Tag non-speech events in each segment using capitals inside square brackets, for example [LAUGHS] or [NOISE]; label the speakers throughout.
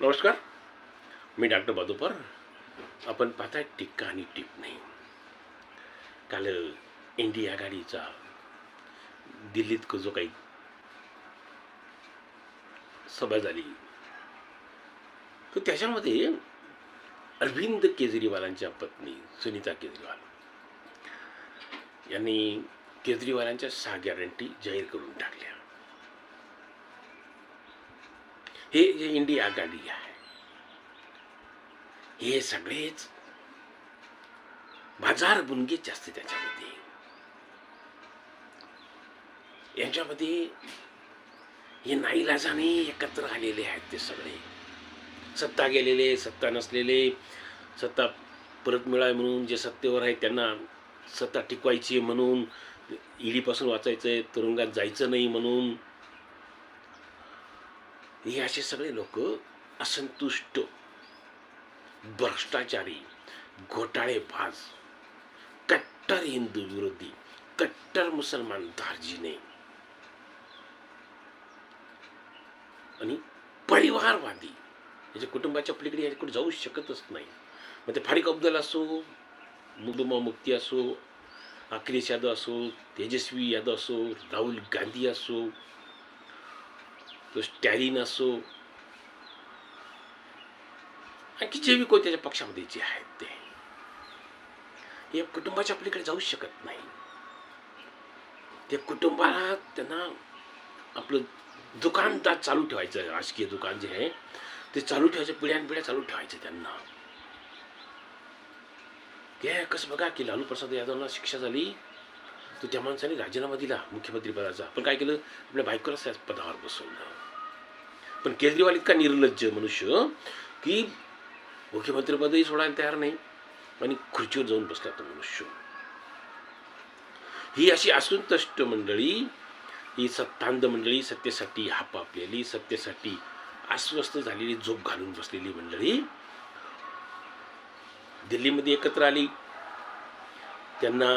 Speaker 1: नमस्कार. मी डॉक्टर बादोपर आपण पाहताय टिक्का आणि टिप नाही काल इंडिया आघाडीचा दिल्लीत जो काही सभा झाली तर त्याच्यामध्ये अरविंद केजरीवालांच्या पत्नी सुनीता केजरीवाल यांनी केजरीवालांच्या सहा गॅरंटी जाहीर करून टाकल्या. हे जे इंडिया आघाडी आहे हे सगळेच बाजार बुनगे जास्त त्याच्यामध्ये. यांच्यामध्ये हे नाईलाजाने एकत्र आलेले आहेत ते सगळे. सत्ता गेलेले सत्ता नसलेले सत्ता परत मिळाय म्हणून जे सत्तेवर आहे त्यांना सत्ता टिकवायची म्हणून ईडीपासून वाचायचं आहे तुरुंगात जायचं नाही म्हणून हे असे सगळे लोक असंतुष्ट भ्रष्टाचारी घोटाळेबाज कट्टर हिंदू विरोधी कट्टर मुसलमान दार्जिने आणि परिवारवादी म्हणजे कुटुंबाच्या पलीकडे याच्याकडे जाऊ शकतच नाही. मग ते फारिक अब्दुल असो मुदुमा मुक्ती असो अखिलेश यादव असो तेजस्वी यादव असो राहुल गांधी असो तो स्टॅलिन असो आणखी जे बी कोण त्याच्या पक्षामध्ये जे आहेत ते. या कुटुंबाच्या आपल्याकडे जाऊ शकत नाही. त्या कुटुंबाला त्यांना आपलं दुकान दुकानदार चालू ठेवायचं राजकीय दुकान जे आहे ते चालू ठेवायचं पिढ्यानपिढ्या चालू ठेवायचं त्यांना. ते कसं बघा की लालू प्रसाद यादवला शिक्षा झाली तर त्या माणसाने राजीनामा दिला मुख्यमंत्री पदाचा पण काय केलं? आपल्या बायकोला पदावर बसवलं. पण केजरीवाल इतका निर्लज्ज मनुष्य की मुख्यमंत्रीपदही सोडायला तयार नाही आणि खुर्चीवर जाऊन बसला तो मनुष्य. ही अशी असंतुष्ट मंडळी ही सत्तांध मंडळी सत्तेसाठी हापापलेली सत्तेसाठी अस्वस्थ झालेली झोप घालून बसलेली मंडळी दिल्लीमध्ये एकत्र आली. त्यांना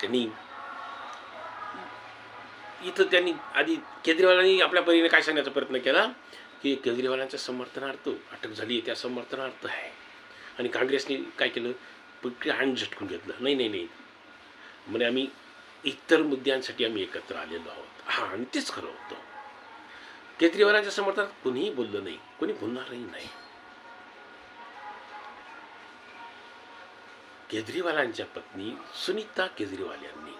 Speaker 1: त्यांनी इथं त्यांनी आधी केजरीवालांनी आपल्या परीने काय सांगण्याचा प्रयत्न केला? की केजरीवालांच्या समर्थनार्थ अटक झाली त्या समर्थनार्थ आहे. आणि काँग्रेसने काय केलं? पक्की हाण झटकून घेतलं. नाही नाही नाही. म्हणजे आम्ही इतर मुद्द्यांसाठी आम्ही एकत्र आलेलो आहोत. हां आणि तेच खरं होतं. केजरीवालांच्या समर्थनात कोणीही बोललं नाही. कोणी बोलणारही नाही. केजरीवालांच्या पत्नी सुनीता केजरीवाल यांनी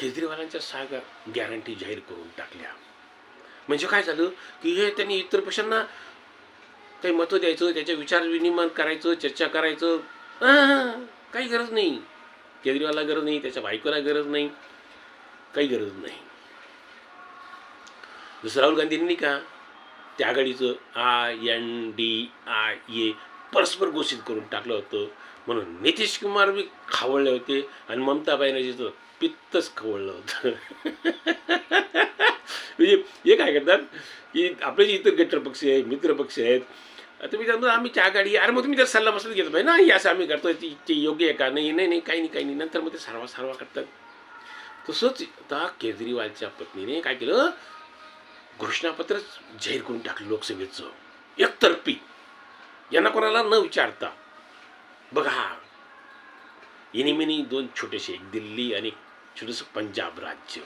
Speaker 1: केजरीवालांच्या सहा गॅरंटी जाहीर करून टाकल्या. म्हणजे काय झालं की हे त्यांनी इतर पक्षांना काही महत्त्व द्यायचं त्याच्या विचार विनिमय करायचं चर्चा करायचं. काही गरज नाही. केजरीवालला गरज नाही त्याच्या बायकोला गरज नाही काही गरज नाही. जसं राहुल गांधींनी का त्या आघाडीचं I N D I A परस्पर घोषित करून टाकलं होतं. म्हणून नितीश कुमार बी खावळले होते आणि ममता बॅनर्जीचं पित्तच खवळलं होतं. [LAUGHS] म्हणजे हे काय करतात की आपले जे इतर गटर पक्ष आहेत मित्रपक्ष आहेत तुम्ही सांगतो आम्ही चहा गाडी अरे मग तुम्ही जर सल्ला मसला घेतो पाहिजे ना हे असं आम्ही करतो ते ते योग्य आहे का? नाही नाही नाही काही नाही काही नाही. नंतर मग ते सारवा सारवा करतात. तसंच आता केजरीवालच्या पत्नीने काय केलं? घोषणापत्रच जाहीर करून टाकलं लोकसभेचं. एकतर्फी. यांना कोणाला न विचारता. बघा इनिमिनी दोन छोटेसे एक दिल्ली आणि छोटंसं पंजाब राज्य.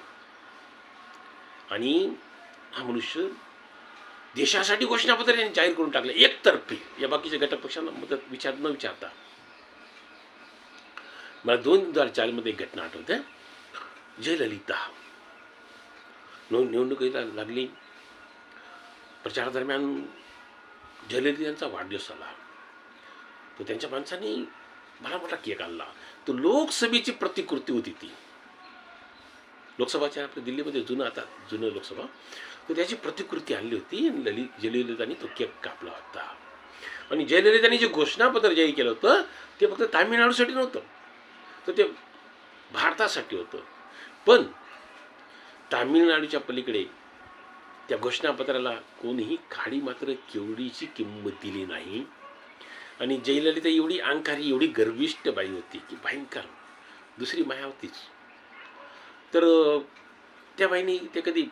Speaker 1: आणि हा मनुष्य देशासाठी घोषणापत्र यांनी जाहीर करून टाकलं एकतर्फी. या बाकीच्या घटक पक्षांना मदत विचार न विचारता. मला दोन हजार चारमध्ये एक घटना आठवते जयललिता. नोंद निवडणुकीला लागली. प्रचारादरम्यान जयललिता यांचा वाढदिवस आला तर त्यांच्या माणसाने मला मोठा केक आणला तो लोकसभेची प्रतिकृती होती ती. लोकसभाच्या आपल्या दिल्लीमध्ये जुनं आता जुनं लोकसभा तर त्याची प्रतिकृती आणली होती आणि ललित जयललितांनी तो केक कापला होता. आणि जयललितांनी जे घोषणापत्र जाहीर केलं होतं ते फक्त तामिळनाडूसाठी नव्हतं. तर ते भारतासाठी होतं. पण तामिळनाडूच्या पलीकडे त्या घोषणापत्राला कोणीही खाडी मात्र केवढीची किंमत दिली नाही. आणि जयललिता एवढी अंकारी एवढी गर्विष्ट बाई होती की भयंकर. दुसरी माया होतीच तर त्या बाईने ते कधी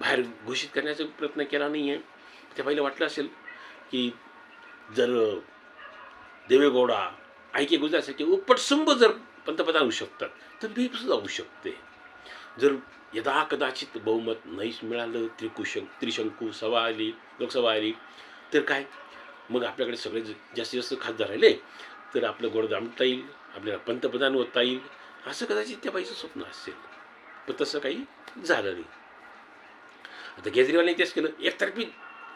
Speaker 1: बाहेर घोषित करण्याचा प्रयत्न केला नाही आहे त्या बाईला वाटलं असेल की जर देवेगौडा ऐके गुजरासाठी उपटसुंब जर पंतप्रधान होऊ शकतात तर मी सुद्धा होऊ शकते. जर यदा कदाचित बहुमत नाहीच मिळालं त्रिकुशं त्रिशंकू सभा आली लोकसभा आली तर काय? मग आपल्याकडे सगळे जास्तीत जास्त खासदार राहिले तर आपलं गोडदामता येईल आपल्याला पंतप्रधान होता येईल असं कदाचित त्या बाईचं स्वप्न असेल. पण तसं काही झालं नाही. आता केजरीवालने तेच केलं एकतर्फी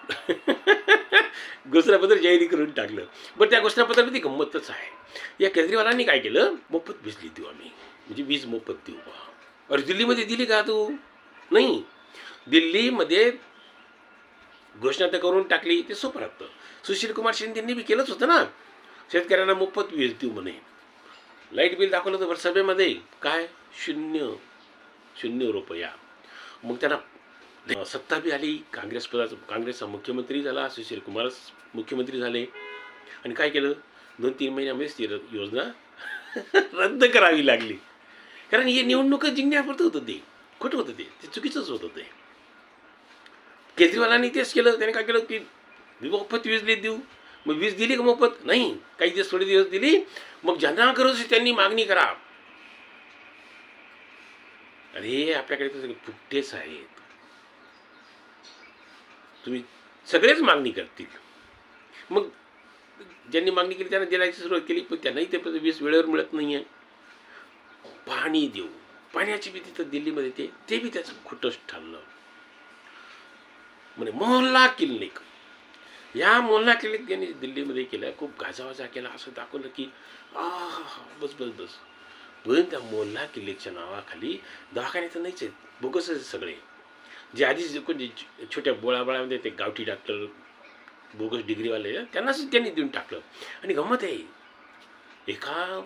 Speaker 1: [LAUGHS] घोषणापत्र जाहीर करून टाकलं. बरं त्या घोषणापत्रामध्ये गंमतच आहे. या केजरीवालांनी काय केलं? मोफत बिजली देऊ आम्ही. म्हणजे वीज मोफत देऊ बा. अरे दिल्लीमध्ये दिली का तू? नाही. दिल्लीमध्ये घोषणा तर करून टाकली ते सोपं राहतं. सुशील कुमार शिंदेंनी बी केलंच होतं ना. शेतकऱ्यांना मोफत वीज देऊ म्हणे. लाइट बिल दाखवलं होतं बरं सभेमध्ये काय? शून्य शून्य रुपया. मग त्यांना सत्ता बी आली काँग्रेस पदाचा काँग्रेसचा मुख्यमंत्री झाला सुशील कुमार मुख्यमंत्री झाले. आणि काय केलं? दोन तीन महिन्यामध्येच ती योजना [LAUGHS] रद्द करावी लागली. कारण हे निवडणुका जिंकण्यापुरतं होतं ते. खोटं होतं ते. ते चुकीचंच होतं ते. केजरीवालांनी तेच केलं. त्याने काय केलं? की मोफत वीज देत देऊ. मग वीज दिली का मोफत? नाही. काही दिवस थोडे दिवस दिली. मग ज्यांना गरज आहे त्यांनी मागणी करा. अरे आपल्याकडे तर सगळे फुट्टेच आहेत. तुम्ही सगळेच मागणी करतील. मग ज्यांनी मागणी केली त्यांना दिलायची सुरुवात केली पण त्यांनाही ते पण वीज वेळेवर मिळत नाही आहे पाणी देऊ. पाण्याची बी तिथं दिल्लीमध्ये ते ते बी त्याचं खोटंच ठरलं. म्हणजे मोहल्ला किल्लेकर या मोलना क्लिनिक त्यांनी दिल्लीमध्ये केलं. खूप गाजावाजा केला. असं दाखवलं की आ बस बस बस. पण त्या मोल्ला क्लिनिकच्या नावाखाली दवाखाने तर नाहीच आहेत. बोगसच सगळे. जे आधीच कोणते कोण छोट्या बोळाबळामध्ये ते गावठी डॉक्टर बोगस डिग्रीवाले त्यांनाच त्यांनी देऊन टाकलं. आणि गमत आहे एका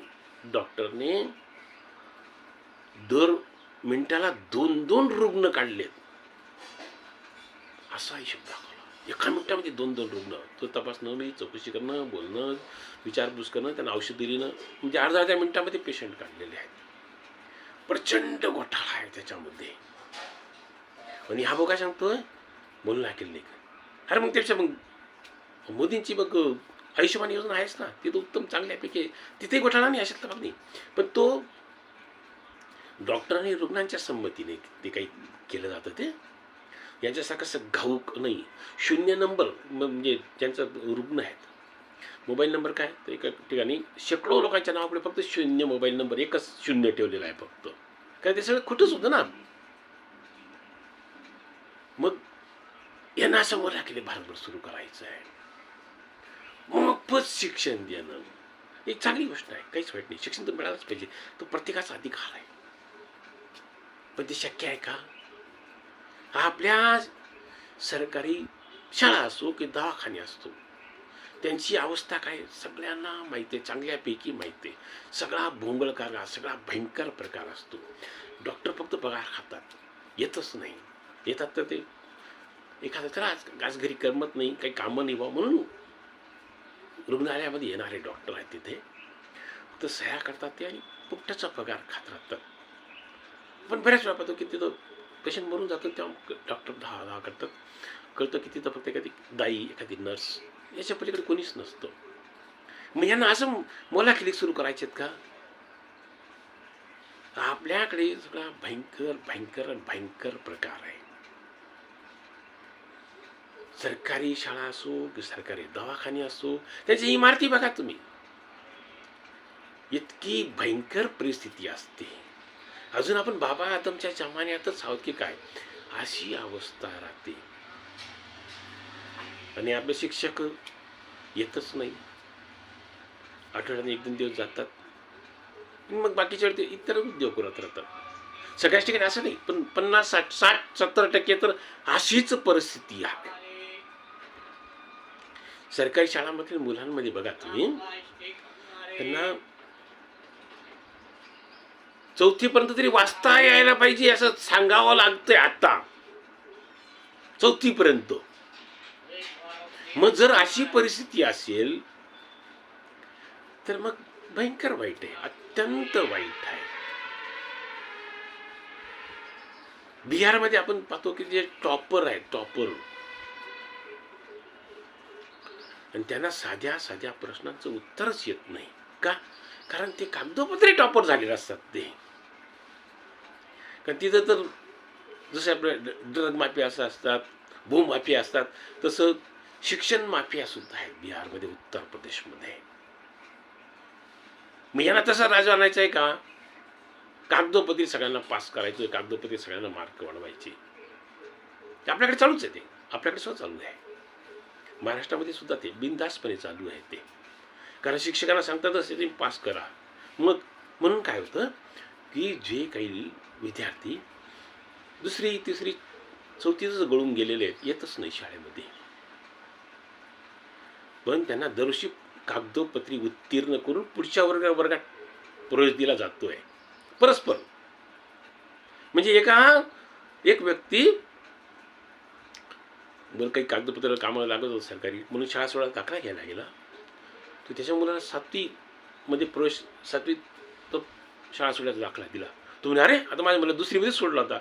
Speaker 1: डॉक्टरने दर मिनिटाला दोन दोन रुग्ण काढलेत. असा हिशोब दाखव एका मिनिटामध्ये दोन दोन रुग्ण. तो तपासणं मी चौकशी करणं बोलणं विचारपूस करणं त्यांना औषध दिलीनं म्हणजे अर्धा अर्ध्या मिनिटामध्ये पेशंट काढलेले आहेत. प्रचंड घोटाळा आहे त्याच्यामध्ये. आणि हा बघा लागेल बोलला का अरे मग त्याच्या मग मोदींची मग आयुष्यमान योजना आहेच ना. ती तर उत्तम चांगल्यापैकी तिथेही तिथे घोटाळा नाही अशातला भाग नाही. पण तो डॉक्टर आणि रुग्णांच्या संमतीने ते काही केलं जातं ते. यांच्यासारखं असं घाऊक नाही. शून्य नंबर म्हणजे ज्यांचा रुग्ण आहेत. मोबाईल नंबर काय? तर एका ठिकाणी शेकडो लोकांच्या नावापुढे फक्त शून्य मोबाईल नंबर एकच शून्य ठेवलेला आहे फक्त. कारण ते सगळं खोटंच होतं ना. मग यांना असं वर केले भारतभर सुरू करायचं आहे. मोफत शिक्षण देणं. एक चांगली गोष्ट आहे काहीच वाईट नाही. शिक्षण तर मिळालंच पाहिजे. तो प्रत्येकाचा अधिकार आहे. पण ते शक्य आहे का? आपल्या सरकारी शाळा असो की दवाखाने असतो त्यांची अवस्था काय सगळ्यांना माहिती आहे चांगल्यापैकी माहिती आहे. सगळा भोंगळकार सगळा भयंकर प्रकार असतो. डॉक्टर फक्त पगार खातात येतच नाही. येतात तर ते एखादं तर आज आज घरी करमत नाही काही कामं नाही व्हा म्हणून. रुग्णालयामध्ये येणारे डॉक्टर आहेत तिथे. फक्त सह्या करतात ते आणि पुट्ट्याचा पगार खात राहतात. पण बऱ्याच वेळा पाहतो की तिथं पेशंट मरून जातं तेव्हा डॉक्टर दहा दहा करतात. कळतं की तिथं फक्त एखादी दाई एखादी नर्स याच्या पलीकडे कोणीच नसतं. मग यांना असं मोला क्लिक सुरू करायचे आहेत का? आपल्याकडे सगळा भयंकर भयंकर आणि भयंकर प्रकार आहे. सरकारी शाळा असो की सरकारी दवाखाने असो त्याची इमारती बघा तुम्ही. इतकी भयंकर परिस्थिती असते. अजून आपण बाबा आदमच्या जमान्यातच आहोत की काय? अशी अवस्था राहते. आणि आपले शिक्षक येतच नाही. आठवड्याने एक दोन दिवस जातात. मग बाकीच्या वेळी ते इतर उद्योग करत राहतात. सगळ्याच ठिकाणी असं नाही पण पन्नास साठ साठ सत्तर टक्के तर अशीच परिस्थिती आहे. सरकारी शाळांमधील मुलांमध्ये बघा तुम्ही त्यांना चौथीपर्यंत तरी वाचता यायला पाहिजे असं सांगावं लागतंय आता. चौथीपर्यंत. मग जर अशी परिस्थिती असेल तर मग भयंकर वाईट आहे अत्यंत वाईट आहे. बिहारमध्ये आपण पाहतो की जे टॉपर आहेत टॉपर. आणि त्यांना साध्या साध्या प्रश्नांचं उत्तरच येत नाही. का? कारण ते कागदोपत्री टॉपर झालेले असतात ते. कारण तिथं तर जसे आपले ड्रग माफिया असं असतात भूमाफिया असतात तसं शिक्षण माफिया सुद्धा आहेत बिहारमध्ये उत्तर प्रदेशमध्ये. मग यांना तसा राजा आणायचा आहे का? कागदोपत्री सगळ्यांना पास करायचं कागदोपत्री सगळ्यांना मार्क वाढवायचे. ते आपल्याकडे चालूच आहे ते. आपल्याकडे सुद्धा चालू आहे. महाराष्ट्रामध्ये सुद्धा ते बिनदासपणे चालू आहे ते. कारण शिक्षकांना सांगतातच ते पास करा. मग म्हणून काय होतं की जे काही विद्यार्थी दुसरी तिसरी चौथीच गळून गेलेले आहेत येतच नाही शाळेमध्ये. पण त्यांना दरवर्षी कागदोपत्री उत्तीर्ण करून पुढच्या वर्गा वर्गात प्रवेश दिला जातोय. परस्पर. म्हणजे एका एक व्यक्ती बरं काही कागदपत्र कामाला लागत होतं सरकारी म्हणून शाळा सोळा दाखला घ्यायला गेला तर त्याच्या मुलाला सातवीमध्ये प्रवेश सातवीत तो शाळा सोडण्याचा दाखला दिला. तुम्ही अरे आता माझ्या मला दुसरीमध्येच सोडला होता.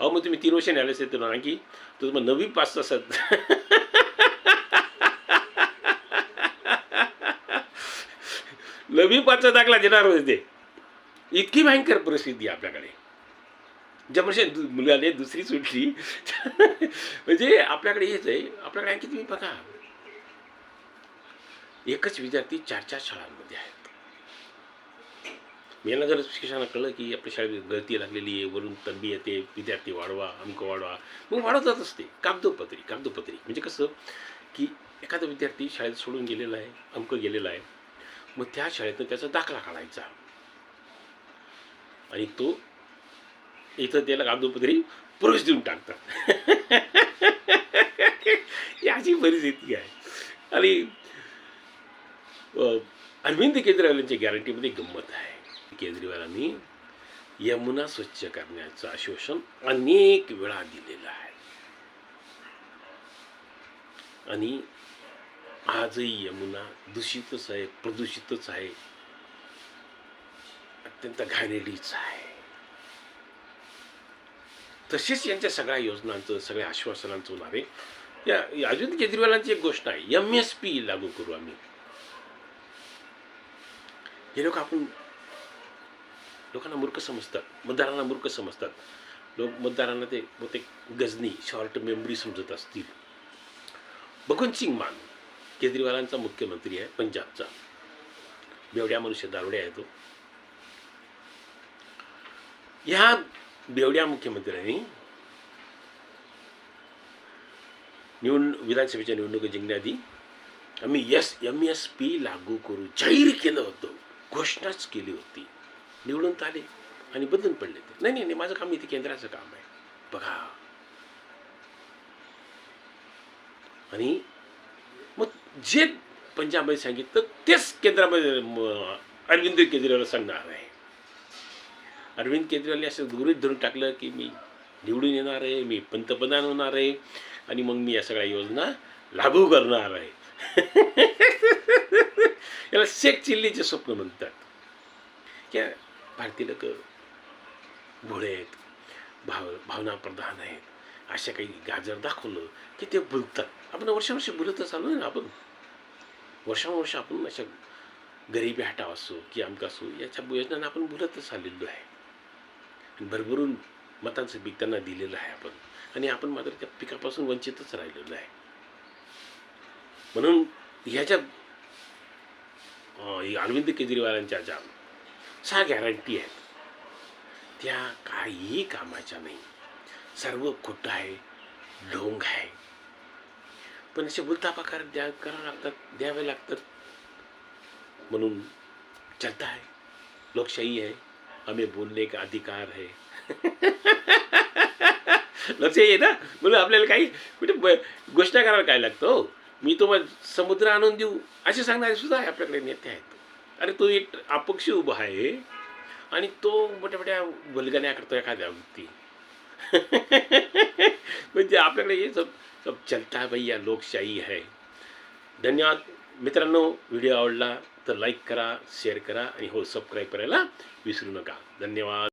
Speaker 1: अहो मग तुम्ही तीन वर्षांनी आले असेल तर आणखी तर मग नवी पाच तासात [LAUGHS] नवी पाचचा दाखला देणार होते ते. इतकी भयंकर परिस्थिती आहे आपल्याकडे. ज्या म्हणजे दु- मुलाने दुसरी सुटली म्हणजे आपल्याकडे हेच आहे आपल्याकडे आणखी तुम्ही बघा. एकच विद्यार्थी चार चार शाळांमध्ये आहे यांना जर शिक्षकांना कळलं की आपल्या शाळेत गळती लागलेली आहे वरून तंबी येते विद्यार्थी वाढवा अंक वाढवा. मग वाढवतात असते. कागदोपत्री कागदोपत्री. म्हणजे कसं की एखादा विद्यार्थी शाळेत सोडून गेलेला आहे अंक गेलेला आहे. मग त्या शाळेतनं त्याचा दाखला काढायचा. आणि तो इथं त्याला कागदोपत्री प्रवेश देऊन टाकतात. [LAUGHS] याची परिस्थिती आहे. आणि अरविंद केजरीवाल यांच्या गॅरंटीमध्ये गंमत आहे. केजरीवालांनी यमुना स्वच्छ करण्याचं आश्वासन अनेक वेळा दिलेलं आहे. आणि आजही यमुना दूषितच आहे प्रदूषितच आहे. अत्यंत घाणेडीच आहे. तसेच यांच्या सगळ्या योजनांचं सगळ्या आश्वासनांचं होणार आहे. या या अरविंद केजरीवालांची एक गोष्ट आहे एम एस पी लागू करू आम्ही. हे लोक आपण लोकांना मूर्ख समजतात मतदारांना मूर्ख समजतात. लोक मतदारांना ते बहुतेक गजनी शॉर्ट मेमरी समजत असतील. भगवंत सिंग मान केजरीवालांचा मुख्यमंत्री आहे पंजाबचा. बेवड्या मनुष्य दारुड्या आहे तो. ह्या बेवड्या मुख्यमंत्र्यांनी निवड विधानसभेच्या निवडणुका जिंकण्याआधी आम्ही यस एम एस पी लागू करू जाहीर केलं होतं. घोषणाच केली होती. निवडून तर आले आणि बदलून पडले ते. नाही नाही नाही माझं काम इथे केंद्राचं काम आहे. बघा. आणि मग जे पंजाबमध्ये सांगितलं तेच केंद्रामध्ये अरविंद केजरीवाल सांगणार आहे. अरविंद केजरीवाल असं गृहित धरून टाकलं की मी निवडून येणार आहे मी पंतप्रधान होणार आहे आणि मग मी या सगळ्या योजना लागू करणार आहे. [LAUGHS] याला शेख चिल्लीचे स्वप्न म्हणतात. क्या भारतीय लोक भोळे आहेत भाव भावना प्रधान आहेत. अशा काही गाजर दाखवलं की ते बोलतात. आपण वर्षावर्ष बोलतच आलो ना आपण. वर्षानुवर्ष आपण अशा गरिबी हटाव असो की आमका असो याच्या योजनांना आपण बोलतच आलेलो आहे. आणि भरभरून मतांचं पीक त्यांना दिलेलं आहे आपण. आणि आपण मात्र त्या पिकापासून वंचितच राहिलेलो आहे. म्हणून ह्याच्या अरविंद केजरीवालांच्या ज्या सहा गॅरंटी आहेत. त्या काहीही कामाच्या नाही. सर्व खोटं आहे ढोंग आहे. पण असे बोलता द्या करावं लागतात द्यावे लागतात. म्हणून चलता आहे लोकशाही आहे हमें बोलने का अधिकार है [LAUGHS] लक्षही आहे ना? म्हणून आपल्याला काही म्हणजे घोषणा करायला काय लागतं हो? मी तो समुद्र आणून देऊ असे सांगणारे सुद्धा आहे आपल्याकडे नेते आहेत. अरे तो एक अपक्ष उभा आहे आणि तो मोठ्या मोठ्या बलगण्या करतो एखाद्या व्यक्ती. [LAUGHS] म्हणजे आपल्याकडे हे सब सब चलता है भैया लोकशाही है. धन्यवाद. मित्रांनो व्हिडिओ आवडला तर लाईक करा शेअर करा आणि हो सबस्क्राईब करायला विसरू नका. धन्यवाद.